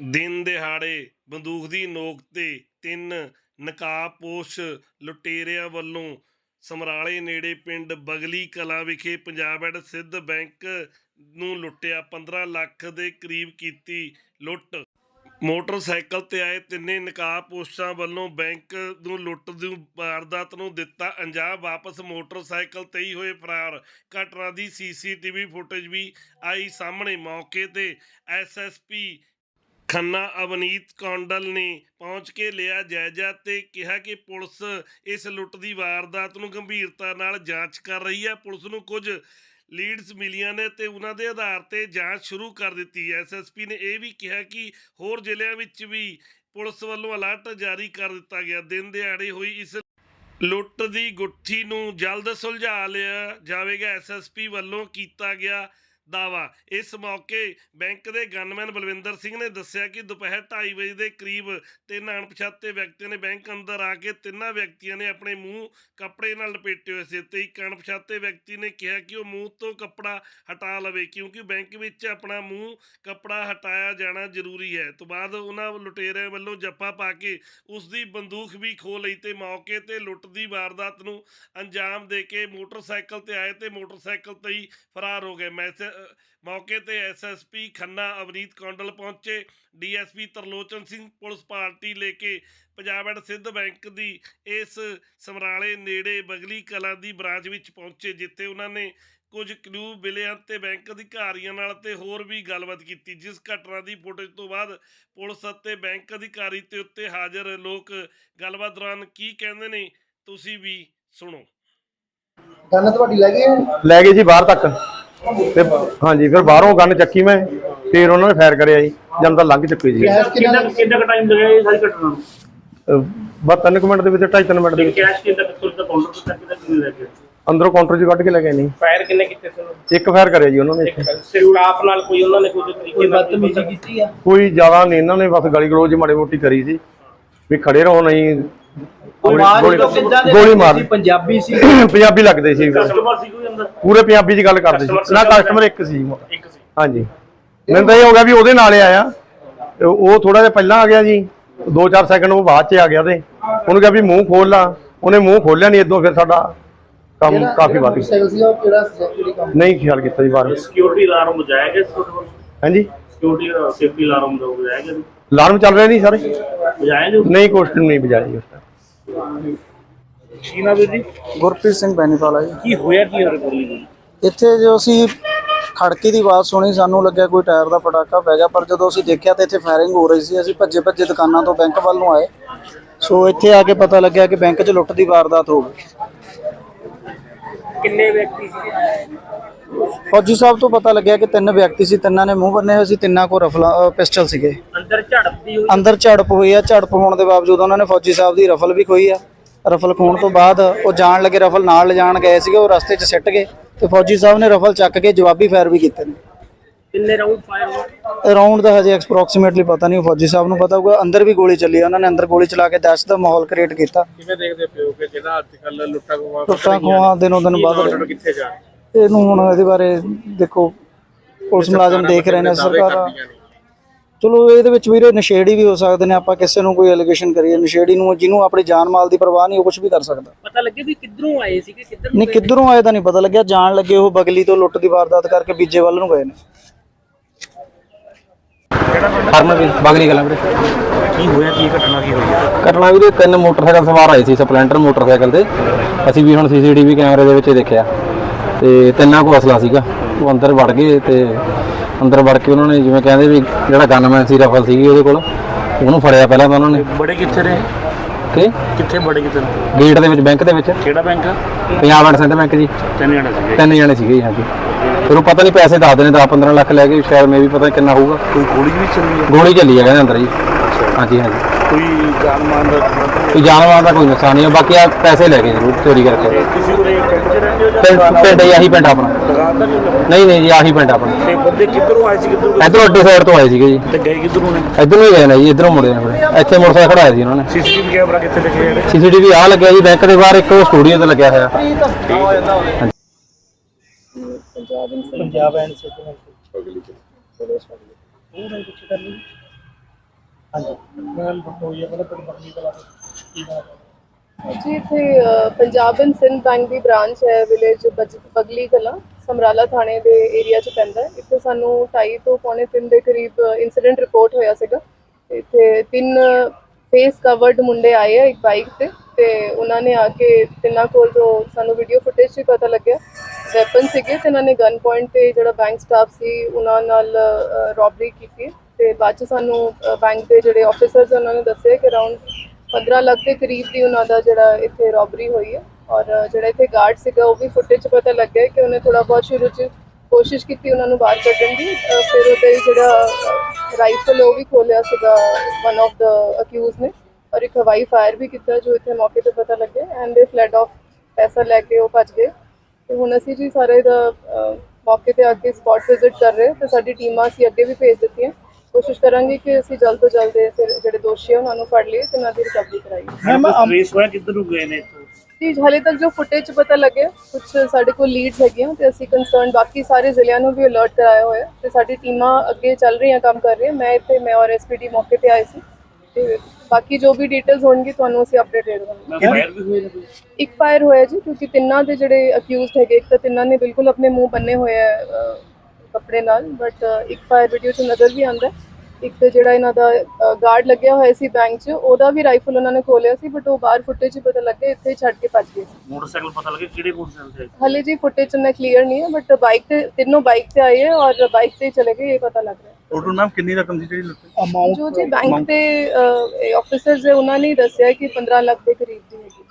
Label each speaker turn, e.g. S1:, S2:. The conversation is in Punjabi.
S1: ਦਿਨ ਦਿਹਾੜੇ ਬੰਦੂਕ ਦੀ ਨੋਕ ਤੇ ਤਿੰਨ ਨਕਾਬਪੋਸ਼ ਲੁਟੇਰਿਆਂ ਵੱਲੋਂ ਸਮਰਾਲੇ ਨੇੜੇ ਪਿੰਡ ਬਗਲੀ ਕਲਾਂ ਵਿਖੇ ਪੰਜਾਬ ਐਂਡ ਸਿੱਧ ਬੈਂਕ ਨੂੰ ਲੁੱਟਿਆ 15 ਲੱਖ ਦੇ ਕਰੀਬ ਕੀਤੀ ਲੁੱਟ। ਮੋਟਰਸਾਈਕਲ ਤੇ ਆਏ ਤਿੰਨੇ ਨਕਾਬਪੋਸ਼ਾਂ ਵੱਲੋਂ ਬੈਂਕ ਨੂੰ ਲੁੱਟ ਦੀ ਵਾਰਦਾਤ ਨੂੰ ਦਿੱਤਾ ਅੰਜਾਮ। ਵਾਪਸ ਮੋਟਰਸਾਈਕਲ ਤੇ ਹੀ ਹੋਏ ਫਰਾਰ। ਘਟਨਾ ਦੀ ਸੀਸੀਟੀਵੀ ਫੁਟੇਜ ਵੀ ਆਈ ਸਾਹਮਣੇ। ਮੌਕੇ ਤੇ ਐਸਐਸਪੀ ਖੰਨਾ ਅਵਨੀਤ ਕੌਂਡਲ ਨੇ ਪਹੁੰਚ ਕੇ ਲਿਆ ਜਾਇਜ਼ਾ ਤੇ ਕਿਹਾ ਕਿ ਪੁਲਿਸ ਇਸ ਲੁੱਟ ਦੀ ਵਾਰਦਾਤ ਨੂੰ ਗੰਭੀਰਤਾ ਨਾਲ ਜਾਂਚ ਕਰ ਰਹੀ ਹੈ। ਪੁਲਿਸ ਨੂੰ ਕੁਝ ਲੀਡਸ ਮਿਲੀਆਂ ਨੇ ਤੇ ਉਹਨਾਂ ਦੇ ਆਧਾਰ ਤੇ ਜਾਂਚ ਸ਼ੁਰੂ ਕਰ ਦਿੱਤੀ ਹੈ। ਐਸਐਸਪੀ ਨੇ ਇਹ ਵੀ ਕਿਹਾ ਕਿ ਹੋਰ ਜ਼ਿਲ੍ਹਿਆਂ ਵਿੱਚ ਵੀ ਪੁਲਿਸ ਵੱਲੋਂ ਅਲਰਟ ਜਾਰੀ ਕਰ ਦਿੱਤਾ ਗਿਆ। ਦਿਨ ਦਿਹਾੜੇ ਹੋਈ ਇਸ ਲੁੱਟ ਦੀ ਗੁੱਠੀ ਨੂੰ ਜਲਦ ਸੁਲਝਾ ਲਿਆ ਜਾਵੇਗਾ। ਐਸਐਸਪੀ ਵੱਲੋਂ ਕੀਤਾ ਗਿਆ ਦਾਵਾ ਇਸ ਮੌਕੇ ਬੈਂਕ ਦੇ ਗਨਮੈਨ ਬਲਵਿੰਦਰ ਸਿੰਘ ਨੇ ਦੱਸਿਆ ਕਿ ਦੁਪਹਿਰ 2:30 ਵਜੇ ਦੇ ਕਰੀਬ ਤਿੰਨ ਅਣਪਛਾਤੇ ਵਿਅਕਤੀਆਂ ਨੇ ਬੈਂਕ ਅੰਦਰ ਆ ਕੇ ਤਿੰਨਾਂ ਵਿਅਕਤੀਆਂ ਨੇ ਆਪਣੇ ਮੂੰਹ ਕੱਪੜੇ ਨਾਲ ਲਪੇਟੇ ਹੋਏ ਸੀ ਤੇ ਇੱਕ ਅਣਪਛਾਤੇ ਵਿਅਕਤੀ ਨੇ ਕਿਹਾ ਕਿ ਉਹ ਮੂੰਹ ਤੋਂ ਕੱਪੜਾ ਹਟਾ ਲਵੇ ਕਿਉਂਕਿ ਬੈਂਕ ਵਿੱਚ ਆਪਣਾ ਮੂੰਹ ਕੱਪੜਾ ਹਟਾਇਆ ਜਾਣਾ ਜ਼ਰੂਰੀ ਹੈ। ਤੋਂ ਬਾਅਦ ਉਹਨਾਂ ਲੁਟੇਰਿਆਂ ਵੱਲੋਂ ਜੱਫਾ ਪਾ ਕੇ ਉਸ ਦੀ ਬੰਦੂਕ ਵੀ ਖੋਹ ਲਈ ਤੇ ਮੌਕੇ ਤੇ ਲੁੱਟ ਦੀ ਵਾਰਦਾਤ ਨੂੰ ਅੰਜਾਮ ਦੇ ਕੇ ਮੋਟਰਸਾਈਕਲ ਤੇ ਆਏ ਤੇ ਮੋਟਰਸਾਈਕਲ ਤੇ ਹੀ ਫਰਾਰ ਹੋ ਗਏ। ਮੈਸੇਜ ਮੌਕੇ ਤੇ ਐਸਐਸਪੀ ਖੰਨਾ ਅਵਨੀਤ ਕੌਂਡਲ ਪਹੁੰਚੇ। DSP Tarlochan Singh police party ਲੈ ਕੇ ਪੰਜਾਬ ਐਂਡ ਸਿੱਧ ਬੈਂਕ ਦੀ ਇਸ ਸਮਰਾਲੇ ਨੇੜੇ ਬਗਲੀ ਕਲਾਂ ਦੀ ਬ੍ਰਾਂਚ ਵਿੱਚ ਪਹੁੰਚੇ ਜਿੱਥੇ ਉਹਨਾਂ ਨੇ ਕੁਝ ਕਲੂ ਮਿਲਿਆ ਤੇ ਬੈਂਕ ਅਧਿਕਾਰੀਆਂ ਨਾਲ ਤੇ ਹੋਰ ਵੀ ਗੱਲਬਾਤ ਕੀਤੀ। ਜਿਸ ਘਟਨਾ ਦੀ ਫੁਟੇਜ ਤੋਂ ਬਾਅਦ ਪੁਲਿਸ ਅਤੇ ਬੈਂਕ ਅਧਿਕਾਰੀ ਤੇ ਉੱਤੇ ਹਾਜ਼ਰ ਲੋਕ ਗੱਲਬਾਤ ਦੌਰਾਨ ਕੀ ਕਹਿੰਦੇ ਨੇ ਤੁਸੀਂ ਵੀ ਸੁਣੋ।
S2: ਗੰਨ ਤੁਹਾਡੀ ਲੈ ਗਏ
S3: ਲੈ ਗਏ ਜੀ ਬਾਹਰ ਤੱਕ। ਤੇ ਹਾਂਜੀ ਫਿਰ ਬਾਹਰੋਂ ਗਨ ਚੱਕੀ ਮੈਂ ਫਿਰ ਉਹਨਾਂ ਨੇ ਫਾਇਰ ਕਰਿਆ ਜੀ ਜਦ ਤਾਂ ਲੰਘ ਚੁੱਕੀ ਜੀ।
S2: ਕਿੰਨਾ
S4: ਕਿੰਨਾ ਟਾਈਮ ਲੱਗਿਆ ਇਹ ਸਾਰੀ ਘਟਨਾ ਨੂੰ?
S3: ਅਹ ਬਸ ਤਿੰਨ ਕੁ ਮਿੰਟ ਦੇ ਵਿੱਚ ਢਾਈ ਤਿੰਨ ਮਿੰਟ ਦੇ ਵਿੱਚ।
S4: ਕੈਸ਼ ਕਿੰਨਾ ਕਿੱਥੋਂ ਤੱਕ ਕਾਊਂਟਰ ਤੋਂ ਤੱਕ ਕਿੰਨਾ ਕਿੰਨਾ ਲੱਗਿਆ
S3: ਅੰਦਰੋਂ ਕਾਊਂਟਰ 'ਚ ਕੱਢ ਕੇ ਲੈ ਗਏ ਨਹੀਂ।
S4: ਫਾਇਰ ਕਿੰਨੇ ਕੀਤੇ ਸੀ
S3: ਇੱਕ ਫਾਇਰ ਕਰਿਆ ਜੀ ਉਹਨਾਂ ਨੇ ਇੱਥੇ।
S4: ਸਟਾਫ ਨਾਲ ਕੋਈ ਉਹਨਾਂ ਨੇ ਕੋਈ ਤਰੀਕੇ
S2: ਕੋਈ
S4: ਨਾਲ
S2: ਬਦਤਮੀਜ਼ੀ ਕੀਤੀ? ਆ?
S3: ਕੋਈ ਜ਼ਿਆਦਾ ਨਹੀਂ ਇਹਨਾਂ ਨੇ ਬਸ ਗਲੀ ਗਲੋਚ ਮਾੜੀ ਮੋਟੀ ਕਰੀ ਸੀ। ਵੀ ਖੜੇ ਰਹੋ ਨਹੀਂ ਗੋਲੀ- ਮਾਰ
S2: ਪੰਜਾਬੀ ਸੀ?
S3: ਪੰਜਾਬੀ ਲੱਗਦੇ ਸੀ।
S4: ਕਸਟਮਰ ਸੀ ਕੋਈ ਅੰਦਰ?
S3: ਪੂਰੇ ਪੰਜਾਬੀ 'ਚ ਗੱਲ ਕਰਦੇ ਸੀ। ਨਾ। ਕਸਟਮਰ ਇੱਕ ਸੀ।
S4: ਇੱਕ ਸੀ।
S3: ਹਾਂਜੀ। ਮੈਨੂੰ ਤਾਂ ਇਹ ਹੋ ਗਿਆ ਵੀ ਉਹਦੇ ਨਾਲ ਆਇਆ। ਉਹ ਥੋੜਾ ਜਿਹਾ ਪਹਿਲਾਂ ਆ ਗਿਆ ਜੀ। 2-4 ਸੈਕਿੰਡ ਉਹ ਬਾਅਦ 'ਚ ਆ ਗਿਆ ਤੇ ਉਹਨੂੰ ਕਿਹਾ ਵੀ ਮੂੰਹ ਖੋਲ ਲਾ। ਉਹਨੇ ਮੂੰਹ ਖੋਲਿਆ ਨਹੀਂ ਇਦੋਂ ਫਿਰ ਸਾਡਾ ਕੰਮ ਕਾਫੀ ਵੱਧ ਗਿਆ। ਨਹੀਂ ਖਿਆਲ ਕੀਤਾ ਜੀ ਬਾਹਰ।
S4: ਸਿਕਿਉਰਿਟੀ ਅਲਾਰਮ ਬਜਾਇਆ ਗਿਆ
S3: ਹਾਂਜੀ।
S4: ਸਿਕਿਉਰਿਟੀ ਸੇਫਟੀ ਅਲਾਰਮ ਦਾ ਬਜਾਇਆ ਗਿਆ
S3: ਅਲਾਰਮ ਚੱਲ ਰਿਹਾ ਨਹੀਂ ਸਾਰੇ।
S4: ਬਜਾਇਆ ਜੋ
S3: ਨਹੀਂ ਕੁਐਸਚਨ ਨਹੀਂ ਬਜਾਈ ਉਸ time
S4: ਕੀ ਨਾ ਜੀ?
S5: ਗੁਰਪ੍ਰੀਤ ਸਿੰਘ ਬੈਨੀਵਾਲਾ ਜੀ।
S4: ਕੀ ਹੋਇਆ ਕੀ ਹੋਰ ਗੋਲੀ
S5: ਇੱਥੇ ਜੋ ਅਸੀਂ ਖੜਕੀ ਦੀ ਆਵਾਜ਼ ਸੁਣੀ ਸਾਨੂੰ ਲੱਗਿਆ ਕੋਈ ਟਾਇਰ ਦਾ ਪਟਾਕਾ ਪੈ ਗਿਆ ਪਰ ਜਦੋਂ ਅਸੀਂ ਦੇਖਿਆ ਤਾਂ ਇੱਥੇ ਫਾਇਰਿੰਗ ਹੋ ਰਹੀ ਸੀ। ਅਸੀਂ ਭੱਜੇ ਭੱਜੇ ਦੁਕਾਨਾਂ ਤੋਂ ਬੈਂਕ ਵੱਲ ਨੂੰ ਆਏ। ਸੋ ਇੱਥੇ ਆ ਕੇ ਪਤਾ ਲੱਗਿਆ ਕਿ ਬੈਂਕ 'ਚ ਲੁੱਟ ਦੀ ਵਾਰਦਾਤ ਹੋ ਗਈ।
S4: ਕਿੰਨੇ ਵਿਅਕਤੀ ਸੀ?
S5: ਫੌਜੀ ਸਾਹਿਬ ਤੋਂ ਪਤਾ ਲੱਗਿਆ ਕਿ ਤਿੰਨ ਵਿਅਕਤੀ ਸੀ ਤਿੰਨਾਂ ਨੇ ਮੂੰਹ ਬੰਨੇ ਹੋਏ ਸੀ ਤਿੰਨਾਂ ਕੋਲ ਰਫਲਾ ਪਿਸਟਲ ਸੀਗੇ।
S4: ਅੰਦਰ ਝੜਪਦੀ ਹੋਈ
S5: ਅੰਦਰ ਝੜਪ ਹੋਈ ਆ ਝੜਪ ਹੋਣ ਦੇ ਬਾਵਜੂਦ ਉਹਨਾਂ ਨੇ ਫੌਜੀ ਸਾਹਿਬ ਦੀ ਰਫਲ ਵੀ ਖੋਈ ਆ। ਰਫਲ ਖੋਣ ਤੋਂ ਬਾਅਦ ਉਹ ਜਾਣ ਲੱਗੇ ਰਫਲ ਨਾਲ ਲਿਜਾਣ ਗਏ ਸੀਗੇ ਉਹ ਰਸਤੇ 'ਚ ਸਿੱਟ ਗਏ ਤੇ ਫੌਜੀ ਸਾਹਿਬ ਨੇ ਰਫਲ ਚੱਕ ਕੇ ਜਵਾਬੀ ਫਾਇਰ ਵੀ ਕੀਤੇ ਨੇ।
S4: ਕਿੰਨੇ ਰਾਉਂਡ ਫਾਇਰ ਹੋਏ?
S5: ਅਰਾਊਂਡ ਦਾ ਹਜੇ ਐਕਸਪ੍ਰੋਕਸੀਮੇਟਲੀ ਪਤਾ ਨਹੀਂ ਫੌਜੀ ਸਾਹਿਬ ਨੂੰ ਪਤਾ ਹੋਊਗਾ। ਅੰਦਰ ਵੀ ਗੋਲੀ ਚੱਲੀ ਆ, ਉਹਨਾਂ ਨੇ ਅੰਦਰ ਗੋਲੀ ਚਲਾ ਕੇ ਦਹਿਸ਼ਤ ਦਾ ਮਾਹੌਲ ਕ੍ਰੀਏਟ ਕੀਤਾ।
S4: ਕਿਵੇਂ ਦੇਖਦੇ ਪਿਓ ਕਿ ਜਿਹੜਾ ਅੱਜ ਕੱਲ ਲੁੱਟਾ ਖੋਆ
S5: ਟੁੱਟਾਂ ਖੋਹਾਂ ਦਿਨੋਂ ਦਿਨ ਵੱਧ ਰਹੇ।
S4: ਕਿੱਥੇ ਜਾ
S5: ਇਹਨੂੰ ਹੁਣ ਇਹਦੇ ਬਾਰੇ ਦੇਖੋ ਪੁਲਿਸ ਮੁਲਾਜ਼ਮ ਦੇਖ ਰਹੇ ਨੇ ਸਰਕਾਰ। ਚਲੋ ਇਹਦੇ ਵਿੱਚ ਵੀਰੇ ਨਸ਼ੇੜੀ ਵੀ ਹੋ ਸਕਦੇ ਨੇ ਆਪਾਂ ਕਿਸੇ ਨੂੰ ਕੋਈ ਐਲੀਗੇਸ਼ਨ ਕਰੀਏ ਨਸ਼ੇੜੀ ਨੂੰ ਜਿਹਨੂੰ ਆਪਣੀ ਜਾਨ ਮਾਲ ਦੀ ਪਰਵਾਹ ਨਹੀਂ ਉਹ ਕੁਝ ਵੀ ਕਰ ਸਕਦਾ।
S4: ਪਤਾ ਲੱਗੇ ਵੀ ਕਿੱਧਰੋਂ ਆਏ ਸੀਗੇ ਕਿੱਧਰ
S5: ਨਹੀਂ ਕਿੱਧਰੋਂ ਆਏ ਤਾਂ ਨਹੀਂ ਪਤਾ ਲੱਗਿਆ ਜਾਣ ਲੱਗੇ ਉਹ ਬਗਲੀ ਤੋਂ ਲੁੱਟ ਦੀ ਵਾਰਦਾਤ ਕਰਕੇ ਬੀਜੇ ਵੱਲ ਨੂੰ ਗਏ ਨੇ।
S6: ਫਰਮ ਵੀ ਬਗਲੀ ਕਲਾਂ ਵੀਰੇ।
S4: ਕੀ ਹੋਇਆ ਕੀ ਘਟਨਾ ਕੀ ਹੋਈ ਹੈ
S6: ਘਟਨਾ ਵੀਰੇ ਤਿੰਨ ਮੋਟਰਸਾਈਕਲ ਸਵਾਰ ਆਏ ਸੀ ਸਪਲੈਂਡਰ ਮੋਟਰਸਾਈਕਲ ਤੇ। ਅਸੀਂ ਵੀ ਹੁਣ ਸੀਸੀਟੀਵੀ ਕੈਮਰੇ ਦੇ ਵਿੱਚ ਦੇਖਿਆ। ਤੇ ਤਿੰਨਾਂ ਕੋਲ ਅਸਲਾ ਸੀਗਾ। ਉਹ ਅੰਦਰ ਵੜ ਗਏ ਤੇ ਅੰਦਰ ਵੜ ਕੇ ਉਹਨਾਂ ਨੇ ਜਿਵੇਂ ਕਹਿੰਦੇ ਵੀ ਜਿਹੜਾ ਗਨਮੈਨ ਸੀ ਰਫਲ ਸੀਗੀ ਉਹਦੇ ਕੋਲ ਉਹਨੂੰ ਫੜਿਆ ਪਹਿਲਾਂ ਤਾਂ ਉਹਨਾਂ ਨੇ।
S4: ਬੜੇ ਕਿੱਥੇ ਨੇ?
S6: ਕਿ?
S4: ਕਿੱਥੇ ਬੜੇ ਕਿੱਥੇ ਨੇ?
S6: ਗੇਟ ਦੇ ਵਿੱਚ ਬੈਂਕ ਦੇ ਵਿੱਚ।
S4: ਕਿਹੜਾ ਬੈਂਕ? ਆ
S6: ਪੰਜਾਬ ਐਂਡ ਸੈਂਟਰ ਬੈਂਕ ਜੀ।
S4: ਤਿੰਨ ਜਣੇ ਸੀਗੇ।
S6: ਤਿੰਨ ਜਣੇ ਸੀਗੇ ਜੀ, ਹਾਂਜੀ। ਫਿਰ ਉਹ ਪਤਾ ਨਹੀਂ ਪੈਸੇ ਦੱਸਦੇ ਨੇ 10 15 ਲੱਖ ਲੈ ਕੇ ਸ਼ਾਇਦ ਮੇ ਵੀ ਪਤਾ ਨੀ ਕਿੰਨਾ ਹੋਊਗਾ।
S4: ਕੋਈ ਗੋਲੀ ਵੀ ਚੱਲੀ ਹੈ
S6: ਗੋਲੀ ਚੱਲੀ ਹੈ ਕਹਿੰਦੇ ਅੰਦਰ ਜੀ। ਹਾਂਜੀ ਹਾਂਜੀ।
S4: ਕੋਈ ਜਾਨ ਮਾਨ ਦਾ
S6: ਕੋਈ ਦਾ ਕੋਈ ਨੁਕਸਾਨ ਨਹੀਂ ਹੈ ਬਾਕੀ ਆ ਪੈਸੇ ਲੈ ਗਏ ਜ਼ਰੂਰ ਚੋਰੀ ਕਰਕੇ।
S4: ਕਿਸੇ ਪਿੰਡ ਚ ਰਹਿੰਦੇ ਹੋ ਜਾਂ
S6: ਪਿੰਡ ਪਿੰਡ ਹੀ ਆਹੀ ਪਿੰਡ ਆਪਣਾ।
S4: ਦੁਕਾਨ ਦਾ ਨਹੀਂ ਹੁੰਦਾ?
S6: ਨਹੀਂ ਨਹੀਂ ਜੀ ਆਹੀ ਪਿੰਡ ਆਪਣਾ।
S4: ਤੇ ਬੰਦੇ ਕਿੱਧਰੋਂ ਆਏ ਸੀ ਕਿੱਧਰੋਂ
S6: ਇਧਰੋਂ ਅੱਡੇ ਸਾਈਡ ਤੋਂ ਆਏ ਸੀਗੇ ਜੀ।
S4: ਤੇ ਗਏ ਕਿੱਧਰੋਂ ਨੇ?
S6: ਇਧਰੋਂ ਹੀ ਗਏ ਨੇ ਜੀ ਇਧਰੋਂ ਮੁੜੇ ਨੇ ਇੱਥੇ ਮੋਟਰਸਾਈਕਲ ਖੜਾਇਆ ਸੀ ਉਹਨਾਂ ਨੇ।
S4: ਸੀਸੀਟੀਵੀ ਕੈਮਰਾ ਕਿੱਥੇ ਲੱਗੇ ਹੋਏ ਨੇ
S6: ਸੀਸੀਟੀਵੀ ਆ ਲੱਗਿਆ ਜੀ ਬੈਂਕ ਦੇ ਬਾਹਰ ਇੱਕ ਸਟੂਡੀਓ ਤੇ ਲੱਗਿਆ ਹੋਇਆ।
S2: ਪੰਜਾਬ ਐਂਡ
S7: ਜੀ ਇੱਥੇ ਅ, ਪੰਜਾਬ ਐਂਡ ਸਿੰਧ ਬੈਂਕ ਦੀ ਬ੍ਰਾਂਚ ਹੈ ਵਿਲੇਜ ਬਗਲੀ ਕਲਾ ਸਮਰਾਲਾ ਥਾਣੇ ਦੇ ਏਰੀਆ 'ਚ ਪੈਂਦਾ ਹੈ। ਇੱਥੇ ਸਾਨੂੰ 2:30 ਤੋਂ ਪੌਣੇ 3 ਦੇ ਕਰੀਬ ਇਨਸੀਡੈਂਟ ਰਿਪੋਰਟ ਹੋਇਆ ਸੀਗਾ। ਇੱਥੇ ਤਿੰਨ ਫੇਸ ਕਵਰਡ ਮੁੰਡੇ ਆਏ ਆ ਇੱਕ ਬਾਈਕ ਤੇ ਤੇ ਉਹਨਾਂ ਨੇ ਆ ਕੇ ਤਿੰਨਾਂ ਕੋਲ ਜੋ ਸਾਨੂੰ ਵੀਡੀਓ ਫੁਟੇਜ 'ਚ ਪਤਾ ਲੱਗਿਆ ਵੈਪਨ ਸੀਗੇ ਤੇ ਇਹਨਾਂ ਨੇ ਗਨ ਪੁਆਇੰਟ ਤੇ ਜਿਹੜਾ ਬੈਂਕ ਸਟਾਫ ਸੀ ਉਹਨਾਂ ਨਾਲ ਰੋਬਰੀ ਕੀਤੀ ਤੇ ਬਾਅਦ ਚ ਸਾਨੂੰ ਬੈਂਕ ਦੇ ਜਿਹੜੇ ਆਫੀਸਰਸ ਉਹਨਾਂ ਨੇ ਦੱਸਿਆ ਕਿ ਅਰਾਊਂਡ 15 ਲੱਖ ਦੇ ਕਰੀਬ ਦੀ ਉਹਨਾਂ ਦਾ ਜਿਹੜਾ ਇੱਥੇ ਰੋਬਰੀ ਹੋਈ ਹੈ ਔਰ ਜਿਹੜਾ ਇੱਥੇ ਗਾਰਡ ਸੀਗਾ, ਉਹ ਵੀ ਫੁਟੇਜ 'ਚ ਪਤਾ ਲੱਗਿਆ ਕਿ ਉਹਨੇ ਥੋੜਾ ਬਹੁਤ ਸ਼ੁਰੂ 'ਚ ਕੋਸ਼ਿਸ਼ ਕੀਤੀ ਉਹਨਾਂ ਨੂੰ ਬਾਹਰ ਕੱਢਣ ਦੀ ਫਿਰ ਉਹਦੇ ਜਿਹੜਾ ਰਾਈਫਲ ਉਹ ਵੀ ਖੋਲਿਆ ਸੀਗਾ ਵਨ ਆਫ ਦਾ ਅਕਿਊਜ਼ ਨੇ ਔਰ ਇੱਕ ਹਵਾਈ ਫਾਇਰ ਵੀ ਕੀਤਾ ਜੋ ਇੱਥੇ ਮੌਕੇ ਤੇ ਪਤਾ ਲੱਗਿਆ ਐਂਡ ਦੇ ਫਲੈਡ ਆਫ ਪੈਸਾ ਲੈ ਕੇ ਉਹ ਭੱਜ ਗਏ। ਤੇ ਹੁਣ ਅਸੀਂ ਜੀ ਸਾਰੇ ਦਾ ਮੌਕੇ ਤੇ ਆ ਕੇ ਸਪੌਟ ਵਿਜ਼ਿਟ ਕਰ ਰਹੇ ਹਾਂ ਤੇ ਸਾਡੀ ਟੀਮਾਂ ਅਸੀਂ ਅੱਗੇ ਵੀ ਭੇਜ ਦਿੱਤੀਆਂ। ਕਰਾਂਗੇ ਕਿ ਅਸੀਂ ਜਲਦ ਤੋਂ ਜਲਦ ਇਹ ਫਿਰ ਜਿਹੜੇ ਦੋਸ਼ੀ ਆ ਉਹਨਾਂ ਨੂੰ ਫੜ ਲਈਏ ਤੇ ਉਹਨਾਂ ਦੀ ਰਿਕਵਰੀ ਕਰਾਈਏ
S4: ਰੇਸ ਹੋਇਆ ਕਿੱਧਰ ਨੂੰ ਗਏ ਨੇ ਇੱਥੋਂ?
S7: ਜੀ ਹਾਲੇ ਤੱਕ ਜੋ ਫੁਟੇਜ 'ਚ ਪਤਾ ਲੱਗਿਆ ਕੁਝ ਸਾਡੇ ਕੋਲ ਲੀਡਸ ਹੈਗੀਆਂ ਤੇ ਅਸੀਂ ਕੰਸਰਨ ਬਾਕੀ ਸਾਰੇ ਜ਼ਿਲ੍ਹਿਆਂ ਨੂੰ ਵੀ ਅਲਰਟ ਕਰਾਇਆ ਹੋਇਆ ਤੇ ਸਾਡੀ ਟੀਮਾਂ ਅੱਗੇ ਚੱਲ ਰਹੀਆਂ ਕੰਮ ਕਰ ਰਹੀਆਂ। ਮੈਂ ਇੱਥੇ ਮੈਂ ਔਰ ਐਸਪੀਡੀ ਮੌਕੇ ਤੇ ਆਏ ਸੀ ਤੇ ਬਾਕੀ ਜੋ ਵੀ ਡਿਟੇਲਸ ਹੋਣਗੀ ਤੁਹਾਨੂੰ ਅਸੀਂ ਅਪਡੇਟ ਦੇ ਦੇਵਾਂਗੇ। ਇੱਕ ਫਾਇਰ ਹੋਇਆ ਜੀ ਕਿਉਂਕਿ ਤਿੰਨਾਂ ਦੇ ਜਿਹੜੇ ਅਕਿਊਜ਼ਡ ਹੈਗੇ ਇੱਕ ਤਾਂ ਤਿੰਨਾਂ ਨੇ ਬਿਲਕੁਲ ਆਪਣੇ ਮੂੰਹ ਬੰਨੇ ਹੋਏ ਆ ਕੱਪੜੇ ਨਾਲ ਬਟ ਇੱਕ ਫਾਇਰ ਵੀਡੀਓ 'ਚ ਨਜ਼ਰ ਵੀ ਆਉਂਦਾ। ਇੱਕ ਤਾਂ ਜਿਹੜਾ ਇਹਨਾਂ ਦਾ ਗਾਰਡ ਲੱਗਿਆ ਹੋਇਆ ਸੀ ਬੈਂਕ 'ਚ ਉਹਦਾ ਵੀ ਰਾਈਫਲ ਉਹਨਾਂ ਨੇ ਖੋਲਿਆ ਸੀ ਬਟ ਉਹ ਬਾਹਰ ਫੁਟੇਜ 'ਚ ਪਤਾ ਲੱਗਿਆ ਇੱਥੇ ਛੱਡ ਕੇ ਭੱਜ ਗਏ ਸੀ।
S4: ਮੋਟਰਸਾਈਕਲ ਪਤਾ ਲੱਗੇ ਕਿਹੜੇ ਮੋਟਰਸਾਈਕਲ ਤੇ?
S7: ਹਾਲੇ ਜੀ ਫੁਟੇਜ 'ਚ ਮੈਂ ਕਲੀਅਰ ਨਹੀਂ ਹੈ ਬਟ ਬਾਈਕ ਤੇ ਤਿੰਨੋਂ ਬਾਈਕ ਤੇ ਆਏ ਹੈ ਔਰ ਬਾਈਕ ਤੇ ਹੀ ਚਲੇ ਗਏ ਇਹ ਪਤਾ ਲੱਗ ਰਿਹਾ ਹੈ।
S4: ਟੋਟਲ ਮੈਮ ਕਿੰਨੀ ਰਕਮ ਸੀ ਜਿਹੜੀ ਲੁੱਟੀ
S7: ਜੋ ਜੀ ਬੈਂਕ ਦੇ ਆਫੀਸਰਸ ਹੈ ਉਹਨਾਂ ਨੇ ਦੱਸਿਆ ਕਿ 15 ਲੱਖ ਦੇ ਕਰੀਬ ਦੀ ਹੈਗੀ।